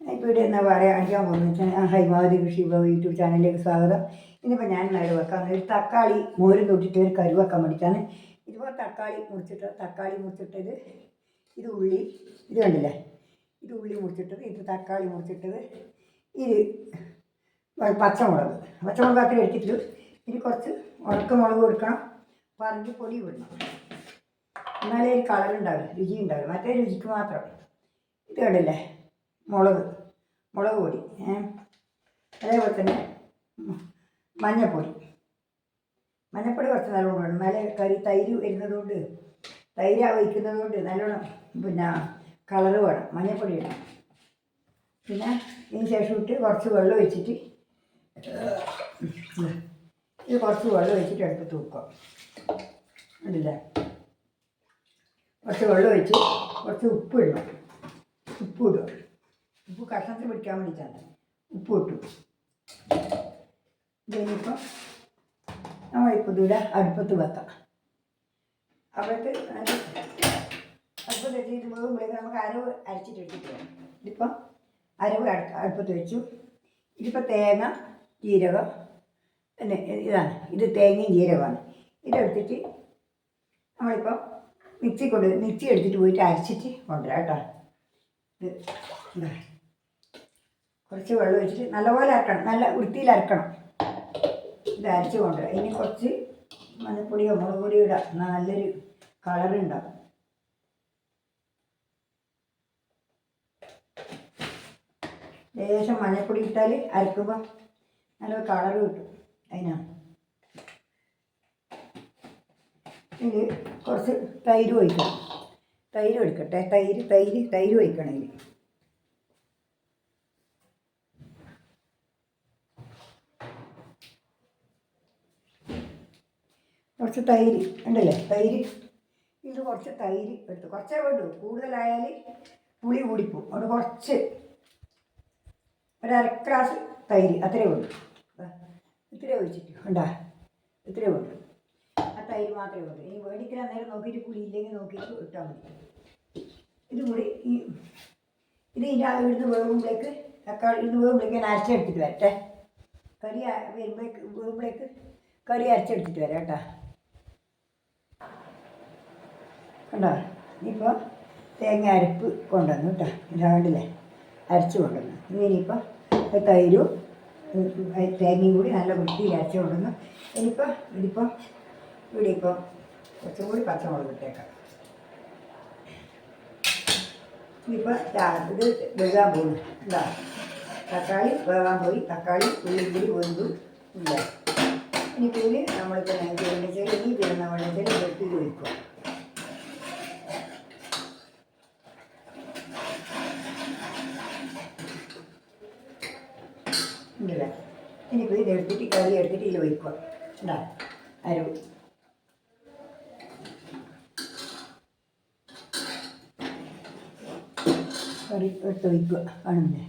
ഇപ്പോൾ ഇവിടെ എന്നാ പറയുക കാണിക്കാൻ പോകുന്നത് ഹൈമാവതി കൃഷി യൂട്യൂബ് ചാനലിലേക്ക് സ്വാഗതം. ഇന്നിപ്പോൾ ഞാൻ നേരെ വെക്കാം ഒരു തക്കാളി മോരും തൊട്ടിട്ട് ഒരു കരു വെക്കാൻ വേണ്ടിയിട്ടാണ് ഇതുപോലെ തക്കാളി മുറിച്ചിട്ട് തക്കാളി മുറിച്ചിട്ടത് ഇത് ഉള്ളി ഇത് കണ്ടില്ലേ? ഇത് ഉള്ളി മുറിച്ചിട്ടത് ഇത് തക്കാളി മുറിച്ചിട്ടത് ഇത് പച്ചമുളക്. പച്ചമുളക് അത്ര എടുത്തിട്ട് ഇനി കുറച്ച് ഉണക്കമുളക് കൊടുക്കണം. പറഞ്ഞ് പൊടി വിടണം എന്നാലേ ഒരു കളർ ഉണ്ടാവില്ല രുചി ഉണ്ടാവില്ല മറ്റേ രുചിക്ക് മാത്രം. ഇത് കണ്ടില്ലേ? മുളക് മുളക് പൊടി അതേപോലെ തന്നെ മഞ്ഞപ്പൊടി. മഞ്ഞൾപ്പൊടി കുറച്ച് നല്ലോണം വേണം നല്ല കറി തൈര് വരുന്നതുകൊണ്ട് തൈര് വയ്ക്കുന്നത് കൊണ്ട് നല്ലോണം പിന്നെ കളറ് വേണം. മഞ്ഞൾപ്പൊടി ഇടണം. പിന്നെ ഇതിന് ശേഷം ഇട്ട് കുറച്ച് വെള്ളം ഒഴിച്ചിട്ട് ഇത് കുറച്ച് വെള്ളം ഒഴിച്ചിട്ട് അടുത്ത് തൂക്കാം ഉണ്ടല്ലേ കുറച്ച് വെള്ളം ഒഴിച്ച് കുറച്ച് ഉപ്പ് ഇടണം. ഉപ്പ് ഇടുക. ഉപ്പ് കഷ്ണത്തിൽ പിടിക്കാൻ വേണ്ടിയിട്ടാണ്. ഉപ്പ് ഇട്ടു. ഇനിയിപ്പം നമ്മൾ ഇപ്പം ഇതിവിടെ അടുപ്പത്ത് വെക്കാം. അപ്പോഴത്തെ അടുപ്പത്ത് വെച്ചിട്ട് പോകുമ്പോഴേക്കും നമുക്ക് അരവ് അരച്ചിട്ട് വെച്ചിട്ടുണ്ട് വേണം. ഇതിപ്പം അരവ് അടു- അടുപ്പത്ത് വെച്ചു. ഇതിപ്പോൾ തേങ്ങ ജീരകം പിന്നെ ഇതാണ്. ഇത് തേങ്ങയും ജീരകമാണ്. ഇതെടുത്തിട്ട് നമ്മളിപ്പോൾ മിക്സി കൊണ്ട് മിക്സി എടുത്തിട്ട് പോയിട്ട് അരച്ചിട്ട് കൊണ്ടുവരാം കേട്ടോ. ഇത് ഇതാ. കുറച്ച് വെള്ളം ഒഴിച്ചിട്ട് നല്ലപോലെ അരക്കണം. നല്ല വൃത്തിയിൽ അരക്കണം. ഇത് അരച്ച് കൊണ്ടുവരാം. ഇനി കുറച്ച് മഞ്ഞപ്പൊടിയോ മുളക് പൊടിയോ ഇടാം. എന്നാൽ നല്ലൊരു കളറുണ്ടാവും ലേശം മഞ്ഞപ്പൊടി ഇട്ടാൽ അരക്കുമ്പോൾ നല്ല കളർ കിട്ടും അതിനാണ് ഇത് കുറച്ച് തൈര് ഒഴിക്കണം. തൈര് ഒഴിക്കട്ടെ? തൈര് തൈര് തൈര് ഒഴിക്കണം ഇതിൽ കുറച്ച് തൈര് ഉണ്ടല്ലേ തൈര്? ഇത് കുറച്ച് തൈര് എടുത്തു. കുറച്ചേ വേണ്ടൂ കൂടുതലായാൽ പുളി കൂടിപ്പോവും അവിടെ കുറച്ച് ഒരു അര ഗ്ലാസ് തൈര്. അത്രേ ദാ, ഇത്രേ ഒഴിച്ചിട്ട്. ഉണ്ടാ ഇത്രേ വേണ്ടൂ ആ തൈര് മാത്രമേ ഉള്ളൂ. ഇനി മേടിക്കാൻ നേരം നോക്കിയിട്ട് പുളി ഇല്ലെങ്കിൽ നോക്കിയിട്ട് ഇട്ടാൽ മതി. ഇത് കൂടി ഈ ഇത് ഇതിന്റെ ഇവിടുന്ന് വേകുമ്പോഴേക്ക് തക്കാളി ഇവിടുന്ന് വേകുമ്പോഴേക്ക് ഞാൻ അരച്ചെടുത്തിട്ട് വരട്ടെ. കറി വരുമ്പോഴേക്ക് വേകുമ്പോഴേക്ക് കറി അരച്ചെടുത്തിട്ട് വരാം കേട്ടോ. കണ്ടോ? ഇനിയിപ്പോൾ തേങ്ങ അരപ്പ് കൊണ്ടുവന്നു കേട്ടോ. ഇതാണ്ടില്ലേ അരച്ച് കൊണ്ടുവന്നു. ഇനി ഇനിയിപ്പോൾ തൈരും തേങ്ങയും കൂടി നല്ല വൃത്തിയിൽ അരച്ച് കൊണ്ടുവന്നു. ഇനിയിപ്പോൾ ഇതിപ്പോൾ ഇവിടെ ഇപ്പോൾ കുറച്ചും കൂടി പച്ചമുളക് ഇട്ടേക്കാം. ഇനിയിപ്പോൾ ഇത് വെള്ളാൻ പോകുന്നു എന്താ തക്കാളി വേകാൻ പോയി. തക്കാളി ഉള്ളിക്കൂടി കൂടി വെന്തു ഇല്ല? ഇനി ഇതിൽ നമ്മളിപ്പോൾ നെയ്യ് വെച്ചാൽ ഈ വരുന്ന വെള്ളത്തിൽ വെട്ടി ഒഴിക്കുക. ഉണ്ടല്ലേ ഇനിയിപ്പോൾ ഇത് എടുത്തിട്ട് കറി എടുത്തിട്ട് ഇതിൽ ഒഴിക്കുക. ഉണ്ടാ അരവ്. കറി എടുത്ത് ഒഴിക്കുക. ആണെന്നെ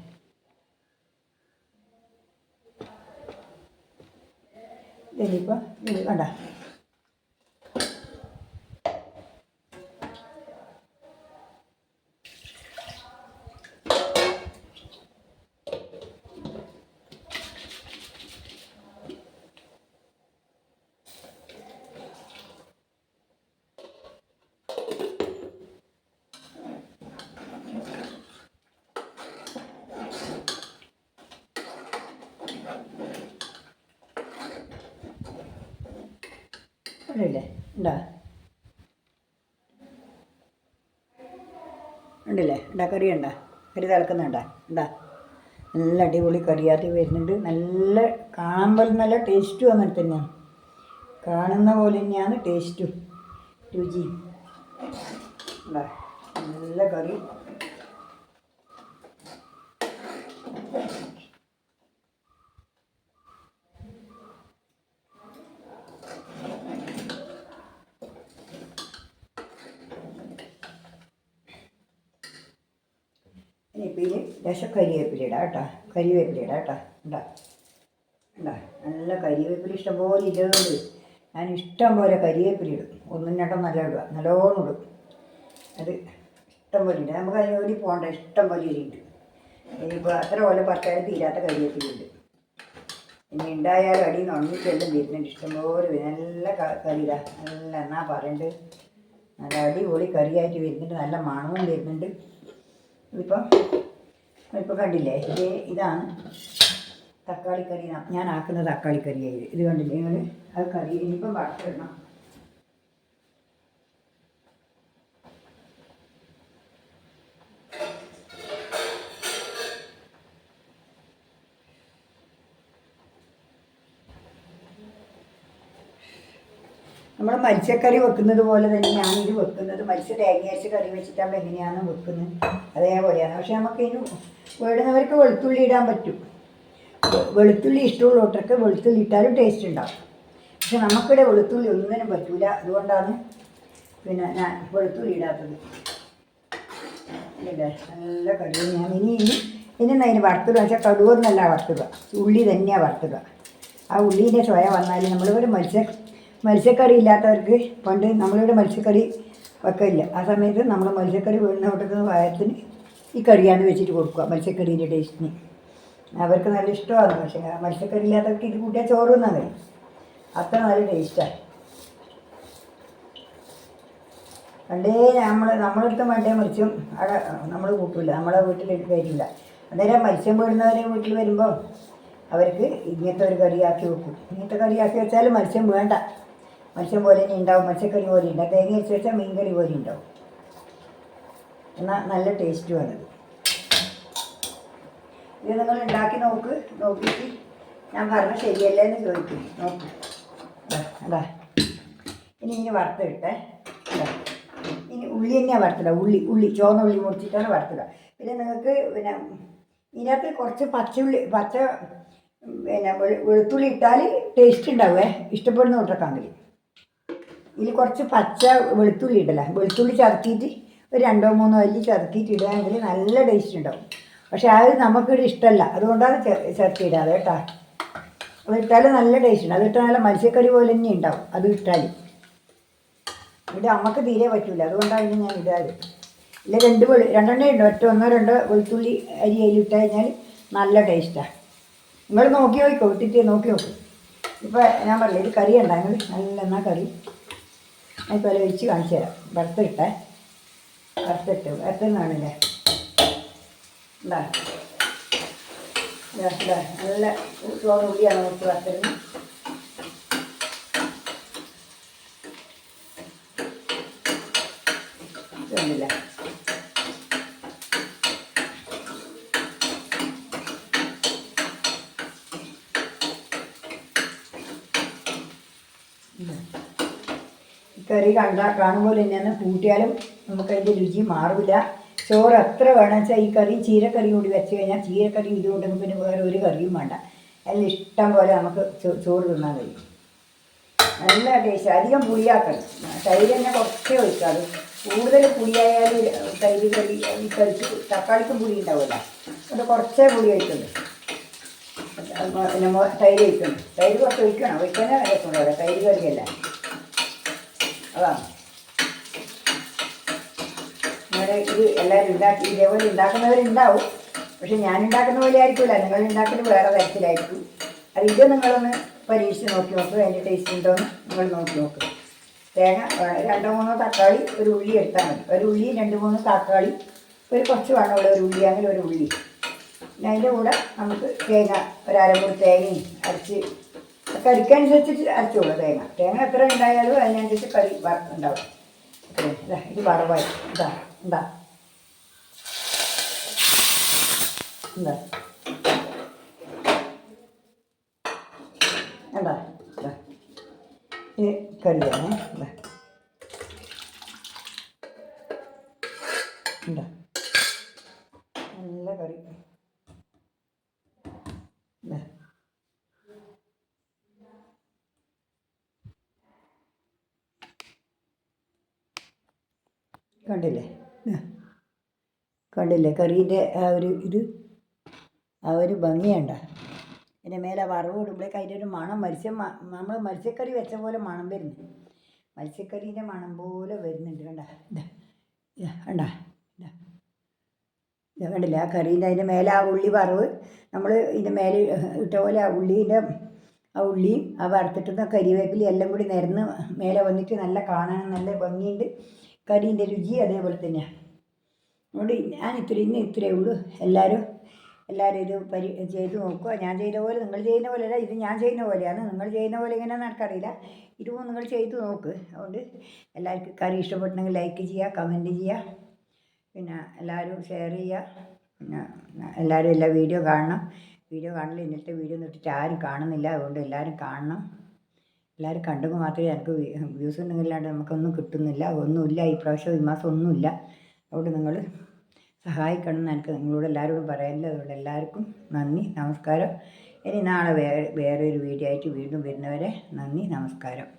ഇതിലിപ്പോൾ ഇത് കണ്ട? ഉണ്ടല്ലേ ഉണ്ടാ? ഉണ്ടല്ലേ? ഉണ്ടാ? കറി ഉണ്ടാ? കറി തിളക്കുന്നുണ്ടാ? ഉണ്ടാ? നല്ല അടിപൊളി കറിയാത്തി വരുന്നുണ്ട്. നല്ല കാണുമ്പോൾ നല്ല ടേസ്റ്റും അങ്ങനെ തന്നെയാണ് കാണുന്ന പോലെ തന്നെയാണ് ടേസ്റ്റും. രുചിയും. നല്ല കറി ഇനിയിപ്പോൾ ഇതിൽ ലേശം കരിവേപ്പില ഇടാം കേട്ടോ. കരിവേപ്പില ഇടാം കേട്ടോ. ഉണ്ടോ ഉണ്ടോ നല്ല കരിവേപ്പില ഇഷ്ടംപോലെ ഇടുന്നുണ്ട്. ഞാൻ ഇഷ്ടം പോലെ കരിവേപ്പില ഇടും. ഒന്നും രണ്ടും നല്ല ഇടുക. നല്ലോണം ഇടും. അത് ഇഷ്ടം പോലെ ഉണ്ട് നമുക്ക് അതിന് പോകണ്ട. ഇഷ്ടം പോലെ ഇരിക്കും ഇനിയിപ്പോൾ അത്ര പോലെ പത്തായാലും തീരാത്ത കരിവേപ്പിലുണ്ട് ഇനി ഉണ്ടായാലും അടി ഉണങ്ങിച്ചെല്ലും വരുന്നുണ്ട്. ഇഷ്ടംപോലെ. നല്ല ക- നല്ല എന്നാ പറയണ്ട്. നല്ല അടിപൊളി കറിയായിട്ട് വരുന്നുണ്ട്. നല്ല മണവും വരുന്നുണ്ട്. ഇതിപ്പം ഇപ്പോൾ കണ്ടില്ലേ? ഇത് ഇതാണ് തക്കാളി കറി. ഞാൻ ആക്കുന്ന തക്കാളി കറിയായി. ഇത് കണ്ടില്ലേ നിങ്ങൾ അത് കറി. ഇനിയിപ്പം വറുത്തിടണം. നമ്മൾ മത്സ്യക്കറി വെക്കുന്നത് പോലെ തന്നെ ഇത് വെക്കുന്നത്. മത്സ്യ തേങ്ങയച്ച് കറി വെച്ചിട്ടാകുമ്പോൾ എങ്ങനെയാണ് വെക്കുന്നത്? അതേപോലെയാണ്. പക്ഷെ നമുക്ക് വേണ്ടുന്നവർക്ക് വെളുത്തുള്ളി ഇടാൻ പറ്റും. വെളുത്തുള്ളി ഇഷ്ടമുള്ള ഇഷ്ടമുള്ളവർക്ക് വെളുത്തുള്ളി ഇട്ടാലും ടേസ്റ്റ് ഉണ്ടാവും. പക്ഷെ നമുക്കിവിടെ വെളുത്തുള്ളി ഒന്നിനും പറ്റൂല. അതുകൊണ്ടാണ് പിന്നെ ഞാൻ വെളുത്തുള്ളി ഇടാത്തത്. നല്ല കടുവ ഞാൻ ഇനി ഇനി ഇനി അതിന് വറുത്തുക വെച്ചാൽ കടുവെന്നല്ല വറുത്തുക ഉള്ളി തന്നെയാണ് വറുത്തുക ആ ഉള്ളീന്റെ ചോയ വന്നാൽ നമ്മളിവിടെ മത്സ്യ മത്സ്യക്കറി ഇല്ലാത്തവർക്ക് പണ്ട് നമ്മളിവിടെ മത്സ്യക്കറി വെക്കില്ല ആ സമയത്ത് നമ്മൾ മത്സ്യക്കറി വീടിന് കൊടുക്കുന്ന പായത്തിന് ഈ കറിയാണ് വെച്ചിട്ട് കൊടുക്കുക മത്സ്യക്കറിയുടെ ടേസ്റ്റിന്. അവർക്ക് നല്ല ഇഷ്ടമാണ് പക്ഷേ മത്സ്യക്കറി ഇല്ലാത്തവർക്ക് ഇത് കൂട്ടിയാൽ ചോറ് തിന്നാൻ കഴിയും. അത്ര നല്ല ടേസ്റ്റാണ് പണ്ടേ നമ്മൾ നമ്മളെടുത്ത മണ്ടേ മത്സ്യം അവിടെ നമ്മൾ കൂട്ടില്ല നമ്മളെ വീട്ടിൽ വരില്ല. അന്നേരം മത്സ്യം വീടുന്നവരെ വീട്ടിൽ വരുമ്പോൾ അവർക്ക് ഇങ്ങനത്തെ ഒരു കറിയാക്കി വെക്കും. ഇങ്ങനത്തെ കറിയാക്കി വെച്ചാൽ മത്സ്യം വേണ്ട. മത്സ്യം പോലെ തന്നെ ഉണ്ടാവും മത്സ്യക്കറി പോലെ ഉണ്ടാവും തേങ്ങ വെച്ച് വെച്ചാൽ മീൻകറി പോലെ ഉണ്ടാവും എന്നാൽ നല്ല ടേസ്റ്റുമാണിത് ഇത് നിങ്ങൾ ഉണ്ടാക്കി നോക്ക് നോക്കിയിട്ട് ഞാൻ പറഞ്ഞ ശരിയല്ലേ എന്ന് ചോദിക്കും. നോക്ക്. അതാ ഇനി ഇനി വറുത്തിട്ടെ. ഇനി ഉള്ളി തന്നെയാണ് വറുത്തുക ഉള്ളി ഉള്ളി ചുവന്ന ഉള്ളി മുറിച്ചിട്ടാണ് വറുത്തുക പിന്നെ നിങ്ങൾക്ക് പിന്നെ ഇതിനകത്ത് കുറച്ച് പച്ചുള്ളി പച്ച പിന്നെ വെളു- വെളുത്തുള്ളി ഇട്ടാൽ ടേസ്റ്റ് ഉണ്ടാവുമേ ഇഷ്ടപ്പെടുന്ന കൂട്ടക്കാണെങ്കിൽ ഇതിൽ കുറച്ച് പച്ച വെളുത്തുള്ളി ഇടല. വെളുത്തുള്ളി ചതക്കിയിട്ട് ഒരു രണ്ടോ മൂന്നോ അല്ലി ചതക്കിയിട്ട് ഇടുകയാണെങ്കിൽ നല്ല ടേസ്റ്റ് ഉണ്ടാവും. പക്ഷെ അത് നമുക്കിവിടെ ഇഷ്ടമല്ല അതുകൊണ്ടാണ് ഇടാതെ കേട്ടോ. അത് ഇട്ടാൽ നല്ല ടേസ്റ്റ് ഉണ്ട്. അത് ഇട്ടാൽ നല്ല മത്സ്യക്കറി പോലെ തന്നെ ഉണ്ടാവും. അത് ഇട്ടാൽ ഇവിടെ അമ്മയ്ക്ക് തീരെ പറ്റില്ല അതുകൊണ്ടാണ് ഞാൻ ഇടാറ്. ഇല്ല രണ്ട് വെളു രണ്ടെണ്ണേ ഉണ്ട്. ഒറ്റ ഒന്നോ രണ്ടോ വെളുത്തുള്ളി അരി അതിൽ ഇട്ട് കഴിഞ്ഞാൽ നല്ല ടേസ്റ്റാണ് നിങ്ങൾ നോക്കി നോക്കിക്കോ ഇട്ടിട്ട് നോക്കി നോക്കും. ഇപ്പോൾ ഞാൻ പറഞ്ഞില്ല ഇത് കറി ഉണ്ടായിരുന്നു. നല്ല എന്നാ കറി? ഞാൻ ഇപ്പോൾ ഒഴിച്ച് കാണിച്ചു തരാം. വറുത്തിട്ടേ. വറുത്തിട്ട് വറുത്തുന്നാണല്ലേ ഇതാ, നല്ല ചോറ് ഉള്ളിയാണ് കുറച്ച് വറുത്തിരുന്നത് ഇതൊന്നുമില്ല ഈ കറി കണ്ട കാണുമ്പോൾ തന്നെയാണ് കൂട്ടിയാലും നമുക്ക് അതിന്റെ രുചി മാറില്ല ചോറ് എത്ര വേണം വെച്ചാൽ ഈ കറി ചീരക്കറി കൂടി വെച്ച് കഴിഞ്ഞാൽ ചീരക്കറി ഇതുകൊണ്ടെങ്കിൽ പിന്നെ വേറെ ഒരു കറിയും വേണ്ട. അതിൽ ഇഷ്ടം പോലെ നമുക്ക് ചോറ് തിന്നാൻ കഴിയും. നല്ല ടേസ്റ്റ്. അധികം പുളിയാക്കണം തൈര് തന്നെ കുറച്ചേ ഒഴിക്കാറ് കൂടുതൽ പുളിയായാൽ തൈര് കറി ഈ കറിക്ക് തക്കാളിക്കും പുളി ഉണ്ടാവില്ല അത് കുറച്ചേ പുളി ഒഴിക്കുള്ളൂ അത് പിന്നെ തൈര് ഒഴിക്കണം തൈര് കുറച്ച് ഒഴിക്കണം. ഒഴിക്കാനേ രസമുണ്ടാവില്ല തൈര് കറിയല്ല. അതാണ് നിങ്ങൾ ഇത് എല്ലാവരും ഉണ്ടാക്കി ഇതേപോലെ ഉണ്ടാക്കുന്നവരുണ്ടാവും. പക്ഷെ ഞാൻ ഉണ്ടാക്കുന്ന പോലെ ആയിരിക്കില്ല നിങ്ങൾ ഉണ്ടാക്കുന്നത് വേറെ തരത്തിലായിരിക്കും. അത് ഇത് നിങ്ങളൊന്ന് പരീക്ഷിച്ച് നോക്കി നോക്കുക അതിന്റെ ടേസ്റ്റ് ഉണ്ടോയെന്ന് നിങ്ങൾ നോക്കി നോക്കുക തേങ്ങ രണ്ടോ മൂന്നോ തക്കാളി ഒരു ഉള്ളി എടുത്താൽ മതി. ഒരു ഉള്ളി രണ്ട് മൂന്ന് തക്കാളി. ഒരു കുറച്ച് വേണമുള്ള ഒരു ഉള്ളി അങ്ങനെ ഒരു ഉള്ളി. പിന്നെ അതിന്റെ കൂടെ നമുക്ക് തേങ്ങ ഒരു അരമുറി തേങ്ങയും അരച്ച് കറിക്കനുസരിച്ചിട്ട് അരച്ചോളൂ തേങ്ങ. തേങ്ങ എത്ര ഉണ്ടായാലും അതിനനുസരിച്ച് കറി ഉണ്ടാവും. ഇതാ ഇത് വറവായി. ഇതാ എന്താ എന്താ എന്താ ഇത് കറിയാണ് എന്താ നല്ല കറി ഇതാ കണ്ടില്ലേ? കണ്ടില്ലേ? കറീന്റെ ആ ഒരു ഇത്? ആ ഒരു ഭംഗിയുണ്ട അതിന്റെ മേലെ വറവ് ഇടുമ്പോഴേക്ക് അതിന്റെ ഒരു മണം മത്സ്യം നമ്മൾ മത്സ്യക്കറി വെച്ച പോലെ മണം വരുന്നു മത്സ്യക്കറീന്റെ മണം പോലെ വരുന്നുണ്ട് കണ്ട. ഇതാ കണ്ട. ഇത് കണ്ടില്ല? ആ കറീന്റെ അതിന്റെ മേലെ ആ ഉള്ളി വറവ് നമ്മൾ ഇതിന്റെ മേലെ ഇട്ട പോലെ ആ ഉള്ളീന്റെ ആ ഉള്ളിയും ആ വറുത്തിട്ടുന്ന കരിവേപ്പിലയും എല്ലാം കൂടി നിരന്ന് മേലെ വന്നിട്ട് നല്ല കാണാൻ നല്ല ഭംഗിയുണ്ട്. കറീന്റെ രുചി അതേപോലെ തന്നെയാണ് അതുകൊണ്ട് ഞാൻ ഇത്ര ഇന്ന് ഇത്രയേ ഉള്ളൂ. എല്ലാവരും എല്ലാവരും ഇത് പരി ചെയ്ത് നോക്കുക. ഞാൻ ചെയ്ത പോലെ നിങ്ങൾ ചെയ്യുന്ന പോലെ അല്ല ഇത് ഞാൻ ചെയ്യുന്ന പോലെയാണ്. നിങ്ങൾ ചെയ്യുന്ന പോലെ എങ്ങനെയാണെന്ന് എനിക്കറിയില്ല ഇതുപോലെ നിങ്ങൾ ചെയ്ത് നോക്ക്. അതുകൊണ്ട് എല്ലാവർക്കും കറി ഇഷ്ടപ്പെട്ടെങ്കിൽ ലൈക്ക് ചെയ്യുക കമന്റ് ചെയ്യുക. പിന്നെ എല്ലാവരും ഷെയർ ചെയ്യുക. പിന്നെ എല്ലാവരും എല്ലാ വീഡിയോ കാണണം. വീഡിയോ കാണില്ല ഇന്നത്തെ വീഡിയോ ഇട്ടിട്ട് ആരും കാണുന്നില്ല. അതുകൊണ്ട് എല്ലാവരും കാണണം. എല്ലാവരും കണ്ടെങ്കിൽ മാത്രമേ എനിക്ക് വ്യൂസ് ഉണ്ടെങ്കിലാണ്ട് നമുക്കൊന്നും കിട്ടുന്നില്ല. ഒന്നുമില്ല. ഈ പ്രാവശ്യം ഈ മാസം ഒന്നുമില്ല. അതുകൊണ്ട് നിങ്ങൾ സഹായിക്കണം എന്ന് എനിക്ക് നിങ്ങളോട് എല്ലാവരോടും പറയാനില്ല അതുകൊണ്ട് എല്ലാവർക്കും നന്ദി നമസ്കാരം. ഇനി നാളെ വേറെ വേറെ ഒരു വീഡിയോ ആയിട്ട് വീണ്ടും വരുന്നവരെ നന്ദി നമസ്കാരം.